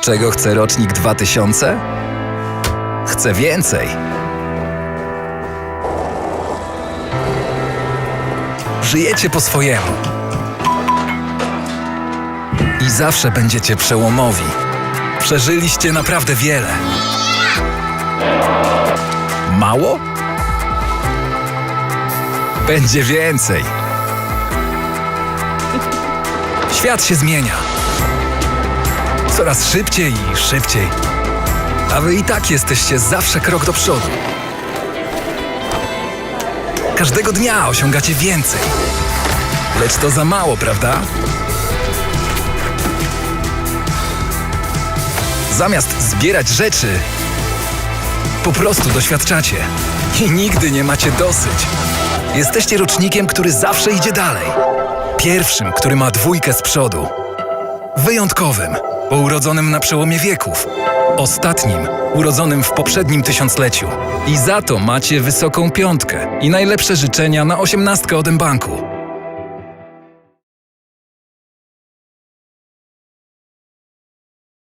Czego chce rocznik 2000? Chce więcej. Żyjecie po swojemu. I zawsze będziecie przełomowi. Przeżyliście naprawdę wiele. Mało? Będzie więcej. Świat się zmienia. Coraz szybciej i szybciej. A wy i tak jesteście zawsze krok do przodu. Każdego dnia osiągacie więcej. Lecz to za mało, prawda? Zamiast zbierać rzeczy, po prostu doświadczacie. I nigdy nie macie dosyć. Jesteście rocznikiem, który zawsze idzie dalej. Pierwszym, który ma dwójkę z przodu. Wyjątkowym, bo urodzonym na przełomie wieków. Ostatnim, urodzonym w poprzednim tysiącleciu. I za to macie wysoką piątkę i najlepsze życzenia na osiemnastkę od banku.